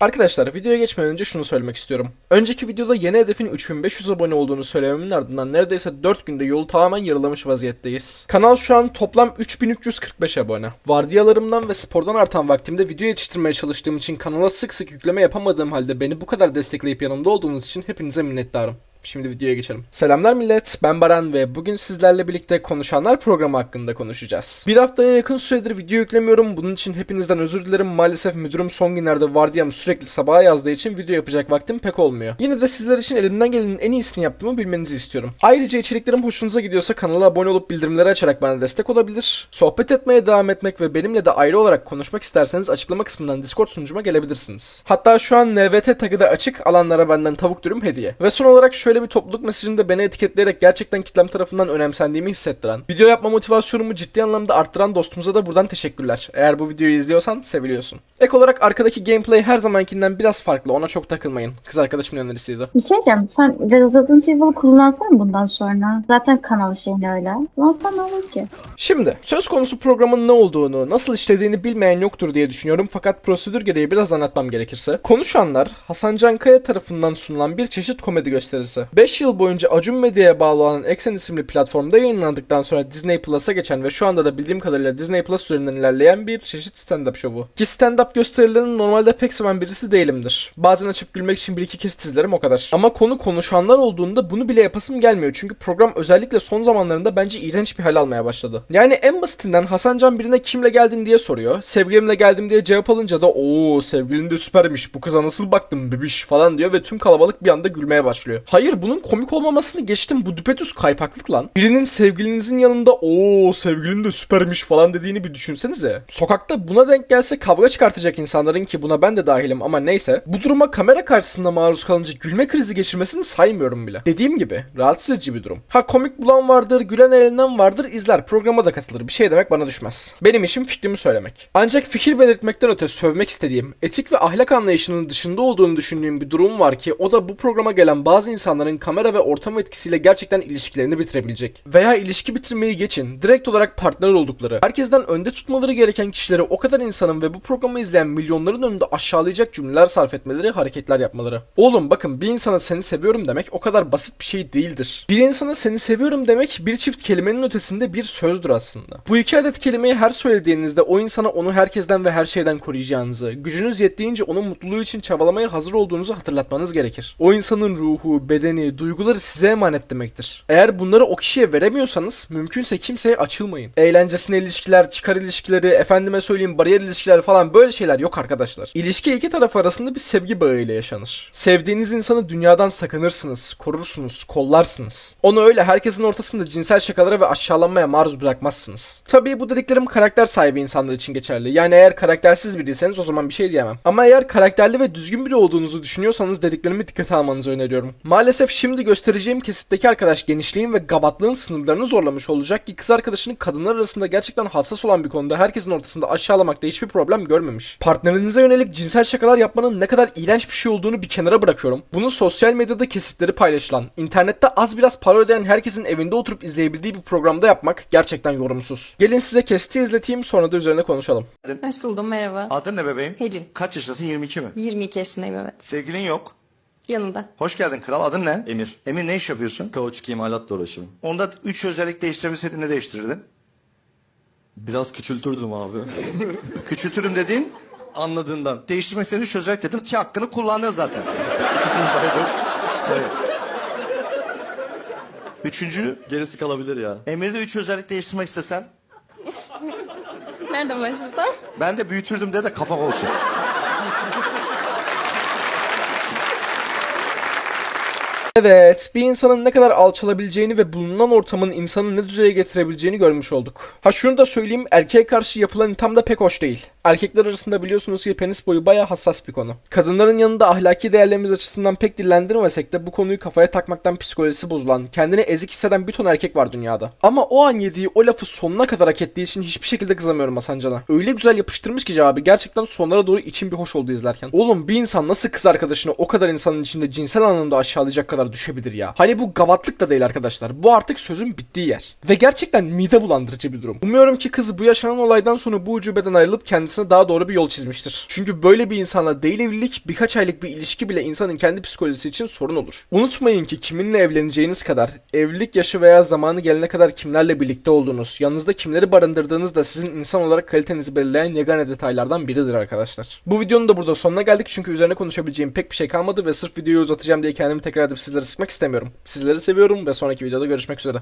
Arkadaşlar videoya geçmeden önce şunu söylemek istiyorum. Önceki videoda yeni hedefin 3500 abone olduğunu söylememin ardından neredeyse 4 günde yolu tamamen yarılamış vaziyetteyiz. Kanal şu an toplam 3345 abone. Vardiyalarımdan ve spordan artan vaktimde video yetiştirmeye çalıştığım için kanala sık sık yükleme yapamadığım halde beni bu kadar destekleyip yanımda olduğunuz için hepinize minnettarım. Şimdi videoya geçelim. Selamlar millet, ben Baran ve bugün sizlerle birlikte Konuşanlar programı hakkında konuşacağız. Bir haftaya yakın süredir video yüklemiyorum. Bunun için hepinizden özür dilerim. Maalesef müdürüm son günlerde vardiyam sürekli sabaha yazdığı için video yapacak vaktim pek olmuyor. Yine de sizler için elimden gelenin en iyisini yaptığımı bilmenizi istiyorum. Ayrıca içeriklerim hoşunuza gidiyorsa kanala abone olup bildirimleri açarak bana destek olabilir. Sohbet etmeye devam etmek ve benimle de ayrı olarak konuşmak isterseniz açıklama kısmından Discord sunucuma gelebilirsiniz. Hatta şu an NVT tagı da açık alanlara benden tavuk dürüm hediye. Ve son olarak şöyle bir topluluk mesajında beni etiketleyerek gerçekten kitlem tarafından önemsendiğimi hissettiren, video yapma motivasyonumu ciddi anlamda arttıran dostumuza da buradan teşekkürler. Eğer bu videoyu izliyorsan seviliyorsun. Ek olarak arkadaki gameplay her zamankinden biraz farklı ona çok takılmayın. Kız arkadaşımın önerisiydi. Bir şey diyeceğim. Sen Resident Evil kullansana bundan sonra. Zaten kanal şeyin öyle. Kullansan ne olur ki? Şimdi söz konusu programın ne olduğunu, nasıl işlediğini bilmeyen yoktur diye düşünüyorum fakat prosedür gereği biraz anlatmam gerekirse. Konuşanlar Hasan Cankaya tarafından sunulan bir çeşit komedi gösterisi. 5 yıl boyunca Acun Medya'ya bağlı olan Exxen isimli platformda yayınlandıktan sonra Disney Plus'a geçen ve şu anda da bildiğim kadarıyla Disney Plus üzerinden ilerleyen bir çeşit stand-up şovu. Ki stand-up gösterilerini normalde pek seven birisi değilimdir. Bazen açıp gülmek için bir iki kesit izlerim o kadar. Ama konu konuşanlar olduğunda bunu bile yapasım gelmiyor. Çünkü program özellikle son zamanlarında bence iğrenç bir hal almaya başladı. Yani en basitinden Hasan Can birine kimle geldin diye soruyor. Sevgilimle geldim diye cevap alınca da ooo sevgilin de süpermiş bu kıza nasıl baktın bebiş falan diyor ve tüm kalabalık bir anda gülmeye başlıyor. Hayır bunun komik olmamasını geçtim bu düpedüz kaypaklık lan. Birinin sevgilinizin yanında ooo sevgilin de süpermiş falan dediğini bir düşünsenize. Sokakta buna denk gelse kavga çıkartacak insanların ki buna ben de dahilim ama neyse. Bu duruma kamera karşısında maruz kalınca gülme krizi geçirmesini saymıyorum bile. Dediğim gibi rahatsız edici bir durum. Ha komik bulan vardır, gülen eğlenen vardır, izler, programa da katılır. Bir şey demek bana düşmez. Benim işim fikrimi söylemek. Ancak fikir belirtmekten öte sövmek istediğim, etik ve ahlak anlayışının dışında olduğunu düşündüğüm bir durum var ki o da bu programa gelen bazı insanların kamera ve ortam etkisiyle gerçekten ilişkilerini bitirebilecek. Veya ilişki bitirmeyi geçin, direkt olarak partner oldukları, herkesten önde tutmaları gereken kişilere o kadar insanın ve bu programı izleyen milyonların önünde aşağılayacak cümleler sarf etmeleri, hareketler yapmaları. Oğlum bakın bir insana seni seviyorum demek o kadar basit bir şey değildir. Bir insana seni seviyorum demek bir çift kelimenin ötesinde bir sözdür aslında. Bu iki adet kelimeyi her söylediğinizde o insana onu herkesten ve her şeyden koruyacağınızı, gücünüz yettiğince onun mutluluğu için çabalamaya hazır olduğunuzu hatırlatmanız gerekir. O insanın ruhu, bedeni, duyguları size emanet demektir. Eğer bunları o kişiye veremiyorsanız mümkünse kimseye açılmayın. Eğlencesine ilişkiler, çıkar ilişkileri, efendime söyleyeyim bariyer ilişkiler falan böyle şeyler yok arkadaşlar. İlişki iki taraf arasında bir sevgi bağıyla yaşanır. Sevdiğiniz insanı dünyadan sakınırsınız, korursunuz, kollarsınız. Onu öyle herkesin ortasında cinsel şakalara ve aşağılanmaya maruz bırakmazsınız. Tabii bu dediklerim karakter sahibi insanlar için geçerli. Yani eğer karaktersiz biriyseniz o zaman bir şey diyemem. Ama eğer karakterli ve düzgün biri olduğunuzu düşünüyorsanız dediklerimi dikkate almanızı öneriyorum. Maalesef şimdi göstereceğim kesitteki arkadaş genişliğin ve gabatlığın sınırlarını zorlamış olacak ki kız arkadaşının kadınlar arasında gerçekten hassas olan bir konuda herkesin ortasında aşağılamakta hiçbir problem görmemiş. Partnerinize yönelik cinsel şakalar yapmanın ne kadar iğrenç bir şey olduğunu bir kenara bırakıyorum. Bunu sosyal medyada kesitleri paylaşılan, internette az biraz para ödeyen herkesin evinde oturup izleyebildiği bir programda yapmak gerçekten yorumsuz. Gelin size kesiti izleteyim sonra da üzerine konuşalım. Hoş buldum merhaba. Adın ne bebeğim? Helin. Kaç yaşındasın? 22 mi? 22 yaşındayım evet. Sevgilin yok. Yanında. Hoş geldin kral. Adın ne? Emir. Emir ne iş yapıyorsun? Kauçuk imalatla uğraşıyorum. Onda 3 özellik değiştirebilseydin ne değiştirirdin? Biraz küçültürdüm abi. Küçültürüm dediğin Anladığından. değiştirmek istediğin 3 özellik dedim ki hakkını kullandın zaten. İkisini saydım. Evet. Üçüncü, Gerisi kalabilir ya. Emir'de 3 özellik değiştirmek istesen Nereden başlasam? ben de büyütürdüm de de kapak olsun. Evet, bir insanın ne kadar alçalabileceğini ve bulunan ortamın insanı ne düzeye getirebileceğini görmüş olduk. Ha şunu da söyleyeyim, erkeğe karşı yapılan itham da pek hoş değil. Erkekler arasında biliyorsunuz ki penis boyu baya hassas bir konu. Kadınların yanında ahlaki değerlerimiz açısından pek dillendirmesek de bu konuyu kafaya takmaktan psikolojisi bozulan, kendini ezik hisseden bir ton erkek var dünyada. Ama o an yediği o lafı sonuna kadar hak ettiği için hiçbir şekilde kızamıyorum Hasan Can'a. Öyle güzel yapıştırmış ki cevabı gerçekten sonlara doğru içim bir hoş oldu izlerken. Oğlum bir insan nasıl kız arkadaşını o kadar insanın içinde cinsel anlamda aşağılayacak kadar kadar düşebilir ya? Hani bu gavatlık da değil arkadaşlar. Bu artık sözün bittiği yer. Ve gerçekten mide bulandırıcı bir durum. Umuyorum ki kız bu yaşanan olaydan sonra bu ucubeden ayrılıp kendisine daha doğru bir yol çizmiştir. Çünkü böyle bir insanla değil evlilik birkaç aylık bir ilişki bile insanın kendi psikolojisi için sorun olur. Unutmayın ki kiminle evleneceğiniz kadar, evlilik yaşı veya zamanı gelene kadar kimlerle birlikte olduğunuz, yanınızda kimleri barındırdığınız da sizin insan olarak kalitenizi belirleyen yegane detaylardan biridir arkadaşlar. Bu videonun da burada sonuna geldik çünkü üzerine konuşabileceğim pek bir şey kalmadı ve sırf videoyu uzatacağım diye kendimi tekrar edip sizleri sıkmak istemiyorum. Sizleri seviyorum ve sonraki videoda görüşmek üzere.